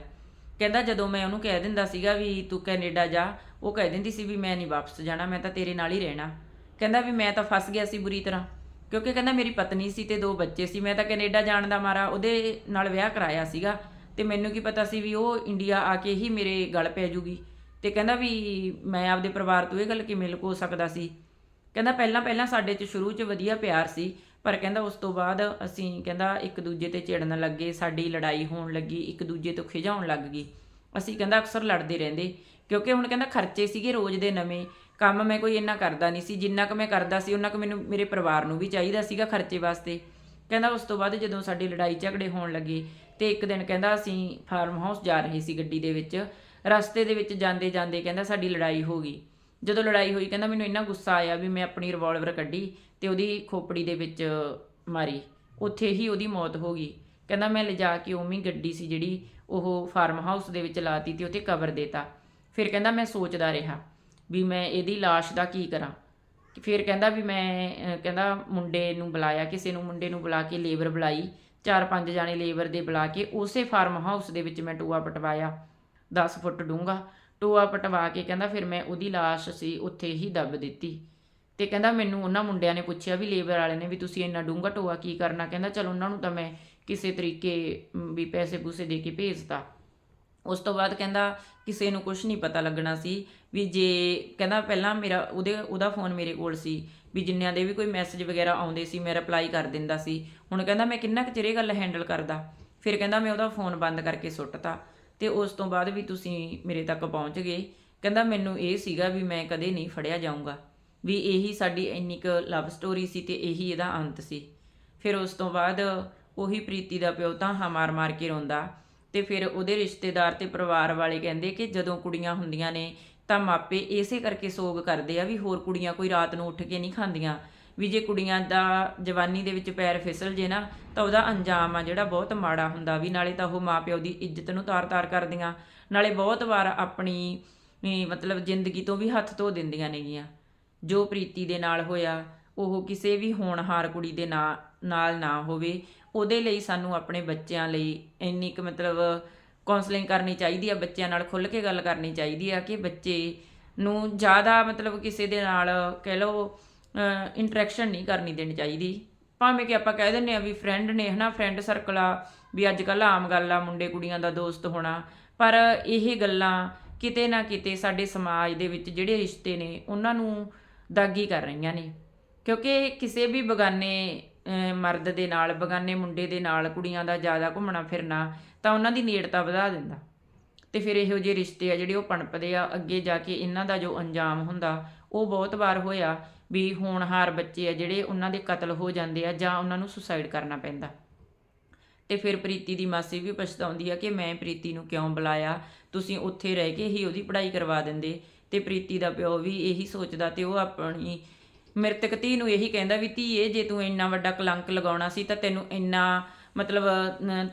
ਕਹਿੰਦਾ ਜਦੋਂ ਮੈਂ ਉਹਨੂੰ ਕਹਿ ਦਿੰਦਾ ਸੀਗਾ ਵੀ ਤੂੰ ਕੈਨੇਡਾ ਜਾ, ਉਹ ਕਹਿ ਦਿੰਦੀ ਸੀ ਵੀ ਮੈਂ ਨਹੀਂ ਵਾਪਸ ਜਾਣਾ, ਮੈਂ ਤਾਂ ਤੇਰੇ ਨਾਲ ਹੀ ਰਹਿਣਾ। ਕਹਿੰਦਾ ਵੀ ਮੈਂ ਤਾਂ ਫਸ ਗਿਆ ਸੀ ਬੁਰੀ ਤਰ੍ਹਾਂ, ਕਿਉਂਕਿ ਕਹਿੰਦਾ ਮੇਰੀ ਪਤਨੀ ਸੀ ਤੇ ਦੋ ਬੱਚੇ ਸੀ, ਮੈਂ ਤਾਂ ਕੈਨੇਡਾ ਜਾਣ ਦਾ ਮਾਰਾ ਉਹਦੇ ਨਾਲ ਵਿਆਹ ਕਰਾਇਆ ਸੀਗਾ ਤੇ ਮੈਨੂੰ ਕੀ ਪਤਾ ਸੀ ਵੀ ਉਹ ਇੰਡੀਆ ਆ ਕੇ ਹੀ ਮੇਰੇ ਗਲ ਪੈ ਜੂਗੀ। ਤੇ ਕਹਿੰਦਾ ਵੀ ਮੈਂ ਆਪਦੇ ਪਰਿਵਾਰ ਤੋਂ ਇਹ ਗੱਲ ਕਿਵੇਂ ਲੁਕੋ ਸਕਦਾ ਸੀ? ਕਹਿੰਦਾ ਪਹਿਲਾਂ ਪਹਿਲਾਂ ਸਾਡੇ 'ਚ ਸ਼ੁਰੂ 'ਚ ਵਧੀਆ ਪਿਆਰ ਸੀ ਪਰ ਕਹਿੰਦਾ ਉਸ ਤੋਂ ਬਾਅਦ ਅਸੀਂ ਕਹਿੰਦਾ ਇੱਕ ਦੂਜੇ ਤੇ ਝਿੜਨ ਲੱਗੇ, ਸਾਡੀ ਲੜਾਈ ਹੋਣ ਲੱਗੀ, ਇੱਕ ਦੂਜੇ ਤੋਂ ਖਿਜਾਉਣ ਲੱਗ ਗਈ। ਅਸੀਂ ਕਹਿੰਦਾ ਅਕਸਰ ਲੜਦੇ ਰਹਿੰਦੇ, ਕਿਉਂਕਿ ਹੁਣ ਕਹਿੰਦਾ ਖਰਚੇ ਸੀਗੇ ਰੋਜ਼ ਦੇ ਨਵੇਂ, ਕੰਮ ਮੈਂ ਕੋਈ ਇੰਨਾ ਕਰਦਾ ਨਹੀਂ ਸੀ, ਜਿੰਨਾ ਕੁ ਮੈਂ ਕਰਦਾ ਸੀ ਉਹਨਾਂ ਕੁ ਮੈਨੂੰ ਮੇਰੇ ਪਰਿਵਾਰ ਨੂੰ ਵੀ ਚਾਹੀਦਾ ਸੀਗਾ ਖਰਚੇ ਵਾਸਤੇ। ਕਹਿੰਦਾ ਉਸ ਤੋਂ ਬਾਅਦ ਜਦੋਂ ਸਾਡੀ ਲੜਾਈ ਝਗੜੇ ਹੋਣ ਲੱਗੇ ਤੇ ਇੱਕ ਦਿਨ ਕਹਿੰਦਾ ਅਸੀਂ ਫਾਰਮ ਹਾਊਸ ਜਾ ਰਹੇ ਸੀ ਗੱਡੀ ਦੇ ਵਿੱਚ, ਰਸਤੇ ਦੇ ਵਿੱਚ ਜਾਂਦੇ ਜਾਂਦੇ ਕਹਿੰਦਾ ਸਾਡੀ ਲੜਾਈ ਹੋ ਗਈ। ਜਦੋਂ ਲੜਾਈ ਹੋਈ ਕਹਿੰਦਾ ਮੈਨੂੰ ਇੰਨਾ ਗੁੱਸਾ ਆਇਆ ਵੀ ਮੈਂ ਆਪਣੀ ਰਿਵਾਲਵਰ ਕੱਢੀ ਤੇ ਉਹਦੀ ਖੋਪੜੀ ਦੇ ਵਿੱਚ ਮਾਰੀ। ਉੱਥੇ ਹੀ ਉਹਦੀ ਮੌਤ ਹੋ ਗਈ। ਕਹਿੰਦਾ ਮੈਂ ਲਿਜਾ ਕੇ ਉਵੇਂ ਗੱਡੀ ਸੀ ਜਿਹੜੀ ਉਹ ਫਾਰਮ ਹਾਊਸ ਦੇ ਵਿੱਚ ਲਾਤੀ ਤੇ ਉੱਥੇ ਕਬਰ ਦੇਤਾ। ਫਿਰ ਕਹਿੰਦਾ ਮੈਂ ਸੋਚਦਾ ਰਿਹਾ ਵੀ ਮੈਂ ਇਹਦੀ ਲਾਸ਼ ਦਾ ਕੀ ਕਰਾਂ। ਫਿਰ ਕਹਿੰਦਾ ਵੀ ਮੈਂ ਕਹਿੰਦਾ ਮੁੰਡੇ ਨੂੰ ਬੁਲਾਇਆ, ਕਿਸੇ ਨੂੰ ਮੁੰਡੇ ਨੂੰ ਬੁਲਾ ਕੇ ਲੇਬਰ ਬੁਲਾਈ। ਚਾਰ ਪੰਜ ਜਾਣੇ ਲੇਬਰ ਦੇ ਬੁਲਾ ਕੇ ਉਸੇ ਫਾਰਮ ਹਾਊਸ ਦੇ ਵਿੱਚ ਮੈਂ ਟੂਆ ਪਟਵਾਇਆ। 10 ਫੁੱਟ ਡੂੰਘਾ। ਟੋਆ ਪਟਵਾ ਕੇ ਕਹਿੰਦਾ ਫਿਰ ਮੈਂ ਉਹਦੀ ਲਾਸ਼ ਸੀ, ਉੱਥੇ ਹੀ ਦੱਬ ਦਿੱਤੀ। ਤੇ ਕਹਿੰਦਾ ਮੈਨੂੰ ਉਹਨਾਂ ਮੁੰਡਿਆਂ ਨੇ ਪੁੱਛਿਆ ਵੀ ਲੇਬਰ ਵਾਲੇ ਨੇ ਵੀ ਤੁਸੀਂ ਇੰਨਾ ਡੂੰਘਾ ਟੋਆ ਕੀ ਕਰਨਾ? ਕਹਿੰਦਾ ਚਲ ਉਹਨਾਂ ਨੂੰ ਤਾਂ ਮੈਂ ਕਿਸੇ ਤਰੀਕੇ ਵੀ ਪੈਸੇ ਪੂਸੇ ਦੇ ਕੇ ਭੇਜਤਾ। ਉਸ ਤੋਂ ਬਾਅਦ ਕਹਿੰਦਾ ਕਿਸੇ ਨੂੰ ਕੁਝ ਨਹੀਂ ਪਤਾ ਲੱਗਣਾ ਸੀ ਵੀ ਜੇ, ਕਹਿੰਦਾ ਪਹਿਲਾਂ ਮੇਰਾ ਉਹਦੇ, ਉਹਦਾ ਫੋਨ ਮੇਰੇ ਕੋਲ ਸੀ ਵੀ ਜਿੰਨਿਆਂ ਦੇ ਵੀ ਕੋਈ ਮੈਸੇਜ ਵਗੈਰਾ ਆਉਂਦੇ ਸੀ, ਮੈਂ ਰਿਪਲਾਈ ਕਰ ਦਿੰਦਾ ਸੀ। ਹੁਣ ਕਹਿੰਦਾ ਮੈਂ ਕਿੰਨਾ ਕੁ ਚਿਰ ਇਹ ਗੱਲ ਹੈਂਡਲ ਕਰਦਾ। ਫਿਰ ਕਹਿੰਦਾ ਮੈਂ ਉਹਦਾ ਫੋਨ ਬੰਦ ਕਰਕੇ ਸੁੱਟਤਾ। ਤੇ ਉਸ ਤੋਂ ਬਾਅਦ ਵੀ ਤੁਸੀਂ ਮੇਰੇ ਤੱਕ ਪਹੁੰਚ ਗਏ। ਕਹਿੰਦਾ ਮੈਨੂੰ ਇਹ ਸੀਗਾ ਵੀ ਮੈਂ ਕਦੇ ਨਹੀਂ ਫੜਿਆ ਜਾਊਂਗਾ। ਵੀ ਇਹੀ ਸਾਡੀ ਇੰਨੀ ਕੁ ਲਵ ਸਟੋਰੀ ਸੀ ਤੇ ਇਹੀ ਇਹਦਾ ਅੰਤ ਸੀ। ਫਿਰ ਉਸ ਤੋਂ ਬਾਅਦ ਉਹੀ ਪ੍ਰੀਤੀ ਦਾ ਪਿਓ ਤਾਂ ਹਾਂ ਮਾਰ ਮਾਰ ਕੇ ਰੋਂਦਾ। ਤੇ ਫਿਰ ਉਹਦੇ ਰਿਸ਼ਤੇਦਾਰ ਤੇ ਪਰਿਵਾਰ ਵਾਲੇ ਕਹਿੰਦੇ ਕਿ ਜਦੋਂ ਕੁੜੀਆਂ ਹੁੰਦੀਆਂ ਨੇ ਤਾਂ ਮਾਪੇ ਇਸੇ ਕਰਕੇ ਸੋਗ ਕਰਦੇ ਆ ਵੀ ਹੋਰ ਕੁੜੀਆਂ ਕੋਈ ਰਾਤ ਨੂੰ ਉੱਠ ਕੇ ਨਹੀਂ ਖਾਂਦੀਆਂ। ਵੀ ਜੇ ਕੁੜੀਆਂ ਦਾ ਜਵਾਨੀ ਦੇ ਵਿੱਚ ਪੈਰ ਫਿਸਲ ਜੇ ਨਾ, ਤਾਂ ਉਹਦਾ ਅੰਜਾਮ ਆ ਜਿਹੜਾ ਬਹੁਤ ਮਾੜਾ ਹੁੰਦਾ ਵੀ ਨਾਲੇ ਤਾਂ ਉਹ ਮਾਪਿਓ ਦੀ ਇੱਜ਼ਤ ਨੂੰ ਤਾਰ-ਤਾਰ ਕਰਦੀਆਂ। ਨਾਲੇ ਬਹੁਤ ਵਾਰ ਆਪਣੀ ਮਤਲਬ ਜ਼ਿੰਦਗੀ ਤੋਂ ਵੀ ਹੱਥ ਧੋ ਦਿੰਦੀਆਂ ਨੇਗੀਆਂ। ਜੋ ਪ੍ਰੀਤੀ ਦੇ ਨਾਲ ਹੋਇਆ, ਉਹ ਕਿਸੇ ਵੀ ਹੋਣਹਾਰ ਕੁੜੀ ਦੇ ਨਾ- ਨਾਲ ਨਾ ਹੋਵੇ, ਉਹਦੇ ਲਈ ਸਾਨੂੰ ਆਪਣੇ ਬੱਚਿਆਂ ਲਈ ਇੰਨੀ ਕੁ ਮਤਲਬ ਕਾਉਂਸਲਿੰਗ ਕਰਨੀ ਚਾਹੀਦੀ ਆ, ਬੱਚਿਆਂ ਨਾਲ ਖੁੱਲ੍ਹ ਕੇ ਗੱਲ ਕਰਨੀ ਚਾਹੀਦੀ ਆ ਕਿ ਬੱਚੇ ਨੂੰ ਜ਼ਿਆਦਾ ਮਤਲਬ ਕਿਸੇ ਦੇ ਨਾਲ, ਕਹਿ ਲਓ ਇੰਟਰੈਕਸ਼ਨ ਨਹੀਂ ਕਰਨੀ ਦੇਣੀ ਚਾਹੀਦੀ। ਭਾਵੇਂ ਕਿ ਆਪਾਂ ਕਹਿ ਦਿੰਨੇ ਆ ਵੀ ਫਰੈਂਡ ਨੇ, ਹਨਾ ਫਰੈਂਡ ਸਰਕਲ ਆ, ਵੀ ਅੱਜ ਕੱਲ ਆਮ ਗੱਲ ਆ, ਮੁੰਡੇ ਕੁੜੀਆਂ ਦਾ ਦੋਸਤ ਹੋਣਾ। ਪਰ ਇਹ ਗੱਲਾਂ ਕਿਤੇ ਨਾ ਕਿਤੇ ਸਾਡੇ ਸਮਾਜ ਦੇ ਵਿੱਚ ਜਿਹੜੇ ਰਿਸ਼ਤੇ ਨੇ, ਉਹਨਾਂ ਨੂੰ ਦਾਗੀ ਕਰ ਰਹੀਆਂ ਨੇ। ਕਿਉਂਕਿ ਕਿਸੇ ਵੀ ਬਗਾਨੇ ਮਰਦ ਦੇ ਨਾਲ, ਬਗਾਨੇ ਮੁੰਡੇ ਦੇ ਨਾਲ ਕੁੜੀਆਂ ਦਾ ਜ਼ਿਆਦਾ ਘੁੰਮਣਾ ਫਿਰਨਾ ਤਾਂ ਉਹਨਾਂ ਦੀ ਨੇੜਤਾ ਵਧਾ ਦਿੰਦਾ। ਤੇ ਫਿਰ ਇਹੋ ਜਿਹੇ ਰਿਸ਼ਤੇ ਆ ਜਿਹੜੇ ਉਹ ਪਣਪਦੇ ਆ, ਅੱਗੇ ਜਾ ਕੇ ਇਹਨਾਂ ਦਾ ਜੋ ਅੰਜਾਮ ਹੁੰਦਾ, ਉਹ ਬਹੁਤ ਵਾਰ ਹੋਇਆ। ਵੀ ਹੋਣਹਾਰ ਬੱਚੇ ਆ ਜਿਹੜੇ ਉਹਨਾਂ ਦੇ ਕਤਲ ਹੋ ਜਾਂਦੇ ਆ ਜਾਂ ਉਹਨਾਂ ਨੂੰ ਸੁਸਾਈਡ ਕਰਨਾ ਪੈਂਦਾ। ਤੇ ਫਿਰ ਪ੍ਰੀਤੀ ਦੀ ਮਾਸੀ ਵੀ ਪਛਤਾਉਂਦੀ ਆ ਕਿ ਮੈਂ ਪ੍ਰੀਤੀ ਨੂੰ ਕਿਉਂ ਬੁਲਾਇਆ? ਤੁਸੀਂ ਉੱਥੇ ਰਹਿ ਕੇ ਹੀ ਉਹਦੀ ਪੜ੍ਹਾਈ ਕਰਵਾ ਦਿੰਦੇ। ਤੇ ਪ੍ਰੀਤੀ ਦਾ ਪਿਓ ਵੀ ਇਹੀ ਸੋਚਦਾ ਤੇ ਉਹ ਆਪਣੀ ਮ੍ਰਿਤਕ ਧੀ ਨੂੰ ਇਹੀ ਕਹਿੰਦਾ ਵੀ ਧੀਏ, ਜੇ ਤੂੰ ਇੰਨਾ ਵੱਡਾ ਕਲੰਕ ਲਗਾਉਣਾ ਸੀ ਤਾਂ ਤੈਨੂੰ ਇੰਨਾ ਮਤਲਬ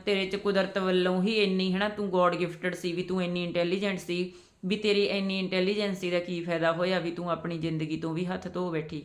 ਤੇਰੇ ਚ ਕੁਦਰਤ ਵੱਲੋਂ ਹੀ ਇੰਨੀ, ਹਨਾ, ਤੂੰ ਗੋਡ ਗਿਫਟਡ ਸੀ ਵੀ ਤੂੰ ਇੰਨੀ ਇੰਟੈਲੀਜੈਂਟ ਸੀ। ਵੀ ਤੇਰੀ ਇੰਨੀ ਇੰਟੈਲੀਜੈਂਸੀ ਦਾ ਕੀ ਫਾਇਦਾ ਹੋਇਆ ਵੀ ਤੂੰ ਆਪਣੀ ਜ਼ਿੰਦਗੀ ਤੋਂ ਵੀ ਹੱਥ ਧੋ ਬੈਠੀ?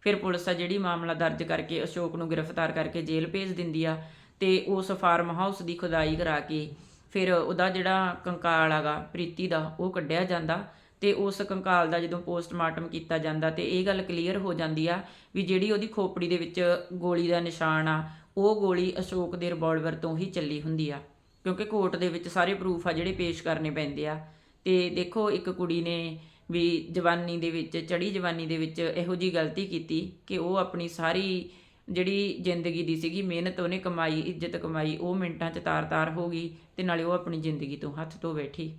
ਫਿਰ ਪੁਲਿਸ ਆ ਜਿਹੜੀ ਮਾਮਲਾ ਦਰਜ ਕਰਕੇ ਅਸ਼ੋਕ ਨੂੰ ਗ੍ਰਿਫਤਾਰ ਕਰਕੇ ਜੇਲ੍ਹ ਭੇਜ ਦਿੰਦੀ ਆ ਤੇ ਉਸ ਫਾਰਮ ਹਾਊਸ ਦੀ ਖੁਦਾਈ ਕਰਾ ਕੇ ਫਿਰ ਉਹਦਾ ਜਿਹੜਾ ਕੰਕਾਲ ਹੈਗਾ ਪ੍ਰੀਤੀ ਦਾ ਉਹ ਕੱਢਿਆ ਜਾਂਦਾ ਤੇ ਉਸ ਕੰਕਾਲ ਦਾ ਜਦੋਂ ਪੋਸਟਮਾਰਟਮ ਕੀਤਾ ਜਾਂਦਾ ਤੇ ਇਹ ਗੱਲ ਕਲੀਅਰ ਹੋ ਜਾਂਦੀ ਆ ਵੀ ਜਿਹੜੀ ਉਹਦੀ ਖੋਪੜੀ ਦੇ ਵਿੱਚ ਗੋਲੀ ਦਾ ਨਿਸ਼ਾਨ ਆ, ਉਹ ਗੋਲੀ ਅਸ਼ੋਕ ਦੇ ਰਿਵਾਲਵਰ ਤੋਂ ਹੀ ਚੱਲੀ ਹੁੰਦੀ ਆ ਕਿਉਂਕਿ ਕੋਰਟ ਦੇ ਵਿੱਚ ਸਾਰੇ ਪ੍ਰੂਫ ਆ ਜਿਹੜੇ ਪੇਸ਼ ਕਰਨੇ ਪੈਂਦੇ ਆ। ਤੇ ਦੇਖੋ ਇੱਕ ਕੁੜੀ ਨੇ ਵੀ ਜਵਾਨੀ ਦੇ ਵਿੱਚ ਚੜੀ ਜਵਾਨੀ ਦੇ ਵਿੱਚ ਇਹੋ ਜੀ ਗਲਤੀ ਕੀਤੀ ਕਿ ਉਹ ਆਪਣੀ ਸਾਰੀ ਜਿਹੜੀ ਜ਼ਿੰਦਗੀ ਦੀ ਸੀਗੀ, ਮਿਹਨਤ ਉਹਨੇ ਕਮਾਈ, ਇੱਜ਼ਤ ਕਮਾਈ, ਉਹ ਮਿੰਟਾਂ 'ਚ ਤਾਰ-ਤਾਰ ਹੋ ਗਈ ਤੇ ਨਾਲੇ ਉਹ ਆਪਣੀ ਜ਼ਿੰਦਗੀ ਤੋਂ ਹੱਥ ਧੋ ਬੈਠੀ।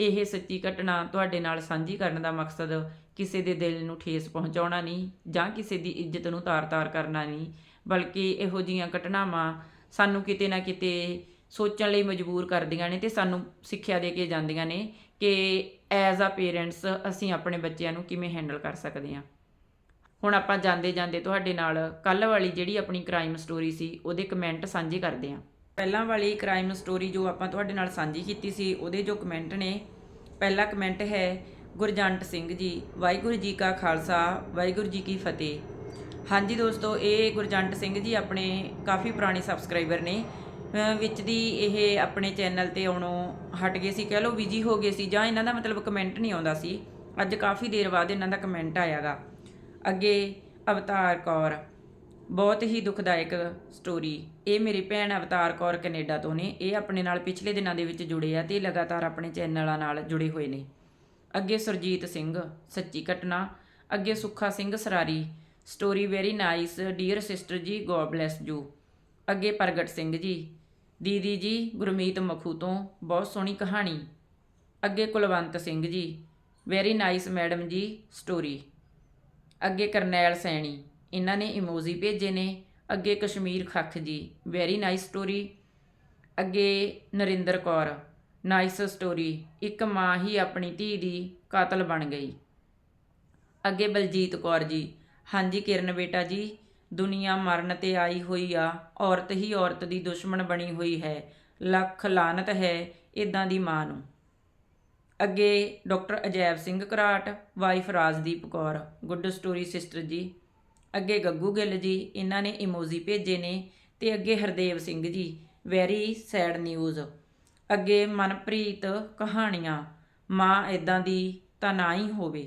ਇਹ ਸੱਚੀ ਘਟਨਾ ਤੁਹਾਡੇ ਨਾਲ ਸਾਂਝੀ ਕਰਨ ਦਾ ਮਕਸਦ ਕਿਸੇ ਦੇ ਦਿਲ ਨੂੰ ਠੇਸ ਪਹੁੰਚਾਉਣਾ ਨਹੀਂ ਜਾਂ ਕਿਸੇ ਦੀ ਇੱਜ਼ਤ ਨੂੰ ਤਾਰ-ਤਾਰ ਕਰਨਾ ਨਹੀਂ, ਬਲਕਿ ਇਹੋ ਜੀਆਂ ਘਟਨਾਵਾਂ ਸਾਨੂੰ ਕਿਤੇ ਨਾ ਕਿਤੇ ਸੋਚਣ ਲਈ ਮਜਬੂਰ ਕਰਦੀਆਂ ਨੇ ਤੇ ਸਾਨੂੰ ਸਿੱਖਿਆ ਦੇ ਕੇ ਜਾਂਦੀਆਂ ਨੇ ਕਿ ਐਜ਼ ਅ ਪੇਰੈਂਟਸ ਅਸੀਂ ਆਪਣੇ ਬੱਚਿਆਂ ਨੂੰ ਕਿਵੇਂ ਹੈਂਡਲ ਕਰ ਸਕਦੇ ਹਾਂ। ਹੁਣ ਆਪਾਂ ਜਾਂਦੇ ਜਾਂਦੇ ਤੁਹਾਡੇ ਨਾਲ ਕੱਲ ਵਾਲੀ ਜਿਹੜੀ ਆਪਣੀ ਕ੍ਰਾਈਮ ਸਟੋਰੀ ਸੀ, ਉਹਦੇ ਕਮੈਂਟ ਸਾਂਝੇ ਕਰਦੇ ਹਾਂ। ਪਹਿਲਾਂ ਵਾਲੀ ਕ੍ਰਾਈਮ ਸਟੋਰੀ ਜੋ ਆਪਾਂ ਤੁਹਾਡੇ ਨਾਲ ਸਾਂਝੀ ਕੀਤੀ ਸੀ, ਉਹਦੇ ਜੋ ਕਮੈਂਟ ਨੇ, ਪਹਿਲਾ ਕਮੈਂਟ ਹੈ ਗੁਰਜੰਟ ਸਿੰਘ ਜੀ, ਵਾਹਿਗੁਰੂ ਜੀ ਕਾ ਖਾਲਸਾ, ਵਾਹਿਗੁਰੂ ਜੀ ਕੀ ਫਤਿਹ। ਹਾਂਜੀ ਦੋਸਤੋ, ਇਹ ਗੁਰਜੰਟ ਸਿੰਘ ਜੀ ਆਪਣੇ ਕਾਫੀ ਪੁਰਾਣੇ ਸਬਸਕ੍ਰਾਈਬਰ ਨੇ। ਵਿੱਚ ਦੀ ਇਹ ਆਪਣੇ ਚੈਨਲ ਤੇ ਆਉਣੋਂ ਹਟ ਗਏ ਸੀ, ਕਹਿ ਲਓ ਬਿਜ਼ੀ ਹੋ ਗਏ ਸੀ, ਜਾਂ ਇਹਨਾਂ ਦਾ ਮਤਲਬ ਕਮੈਂਟ ਨਹੀਂ ਆਉਂਦਾ ਸੀ। ਅੱਜ ਕਾਫੀ ਦੇਰ ਬਾਅਦ ਇਹਨਾਂ ਦਾ ਕਮੈਂਟ ਆਇਆਗਾ। ਅੱਗੇ ਅਵਤਾਰ ਕੌਰ, ਬਹੁਤ ਹੀ ਦੁਖਦਾਇਕ ਸਟੋਰੀ ਇਹ ਮੇਰੀ ਭੈਣ ਅਵਤਾਰ ਕੌਰ ਕੈਨੇਡਾ ਤੋਂ ਨੇ, ਇਹ ਆਪਣੇ ਨਾਲ ਪਿਛਲੇ ਦਿਨਾਂ ਦੇ ਵਿੱਚ ਜੁੜੇ ਆ ਤੇ ਲਗਾਤਾਰ ਆਪਣੇ ਚੈਨਲਾਂ ਨਾਲ ਜੁੜੇ ਹੋਏ ਨੇ। ਅੱਗੇ ਸੁਰਜੀਤ ਸਿੰਘ, ਸੱਚੀ ਘਟਨਾ। ਅੱਗੇ Sukha Singh Sarari story very nice dear sister ji God bless you ਅੱਗੇ ਪ੍ਰਗਟ ਸਿੰਘ ਜੀ ਦੀਦੀ ਜੀ, ਗੁਰਮੀਤ ਮਖੂ ਤੋਂ ਬਹੁਤ ਸੋਹਣੀ ਕਹਾਣੀ। ਅੱਗੇ Kulwant Singh ji very nice madam ji story ਅੱਗੇ ਕਰਨੈਲ ਸੈਣੀ, ਇਹਨਾਂ ਨੇ ਇਮੋਜੀ ਭੇਜੇ ਨੇ। ਅੱਗੇ ਕਸ਼ਮੀਰ ਖੱਖ ਜੀ ਵੈਰੀ ਨਾਈਸ ਸਟੋਰੀ ਅੱਗੇ ਨਰਿੰਦਰ ਕੌਰ ਨਾਈਸ ਸਟੋਰੀ ਇੱਕ ਮਾਂ ਹੀ ਆਪਣੀ ਧੀ ਦੀ ਕਾਤਲ ਬਣ ਗਈ। ਅੱਗੇ ਬਲਜੀਤ ਕੌਰ ਜੀ, ਹਾਂਜੀ ਕਿਰਨ ਬੇਟਾ ਜੀ ਦੁਨੀਆ ਮਰਨ ਤੇ ਆਈ ਹੋਈ ਆ, ਔਰਤ ਹੀ ਔਰਤ ਦੀ ਦੁਸ਼ਮਣ ਬਣੀ ਹੋਈ ਹੈ। ਲੱਖ ਲਾਨਤ ਹੈ ਇਦਾਂ ਦੀ ਮਾਂ ਨੂੰ। ਅੱਗੇ doctor Ajaib Singh Gharat, wife Rajdeep Kaur, good story sister ji. ਅੱਗੇ ਗੱਗੂ ਗਿੱਲ ਜੀ, ਇਹਨਾਂ ਨੇ ਇਮੋਜੀ ਭੇਜੇ ਨੇ ਤੇ ਅੱਗੇ Hardev Singh ji, very sad news. ਅੱਗੇ ਮਨਪ੍ਰੀਤ ਕਹਾਣੀਆਂ, ਮਾਂ ਇਦਾਂ ਦੀ ਤਾਂ ਨਾ ਹੀ ਹੋਵੇ।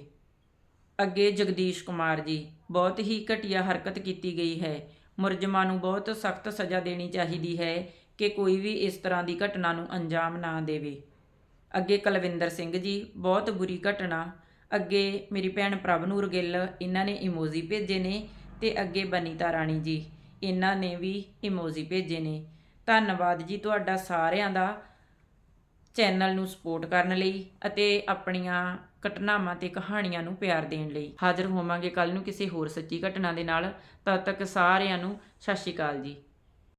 ਅੱਗੇ ਜਗਦੀਸ਼ ਕੁਮਾਰ ਜੀ, ਬਹੁਤ ਹੀ ਘਟੀਆ ਹਰਕਤ ਕੀਤੀ ਗਈ ਹੈ। ਮੁਰਜਮਾਂ ਨੂੰ ਬਹੁਤ ਸਖਤ ਸਜ਼ਾ ਦੇਣੀ ਚਾਹੀਦੀ ਹੈ ਕਿ ਕੋਈ ਵੀ ਇਸ ਤਰ੍ਹਾਂ ਦੀ ਘਟਨਾ ਨੂੰ ਅੰਜਾਮ ਨਾ ਦੇਵੇ। ਅੱਗੇ ਕੁਲਵਿੰਦਰ ਸਿੰਘ ਜੀ, ਬਹੁਤ ਬੁਰੀ ਘਟਨਾ। ਅੱਗੇ ਮੇਰੀ ਭੈਣ ਪ੍ਰਭਨੂਰ ਗਿੱਲ, ਇਹਨਾਂ ਨੇ ਇਮੋਜੀ ਭੇਜੇ ਨੇ ਤੇ ਅੱਗੇ ਬਨੀਤਾ ਰਾਣੀ ਜੀ, ਇਹਨਾਂ ਨੇ ਵੀ ਇਮੋਜੀ ਭੇਜੇ ਨੇ। ਧੰਨਵਾਦ ਜੀ ਤੁਹਾਡਾ ਸਾਰਿਆਂ ਦਾ ਚੈਨਲ ਨੂੰ ਸਪੋਰਟ ਕਰਨ ਲਈ ਅਤੇ ਆਪਣੀਆਂ ਘਟਨਾਵਾਂ ਤੇ ਕਹਾਣੀਆਂ ਨੂੰ ਪਿਆਰ ਦੇਣ ਲਈ। ਹਾਜ਼ਰ ਹੋਵਾਂਗੇ ਕੱਲ ਨੂੰ ਕਿਸੇ ਹੋਰ ਸੱਚੀ ਘਟਨਾ ਦੇ ਨਾਲ। ਤਦ ਤੱਕ ਸਾਰਿਆਂ ਨੂੰ ਸਤਿ ਸ਼੍ਰੀ ਅਕਾਲ ਜੀ।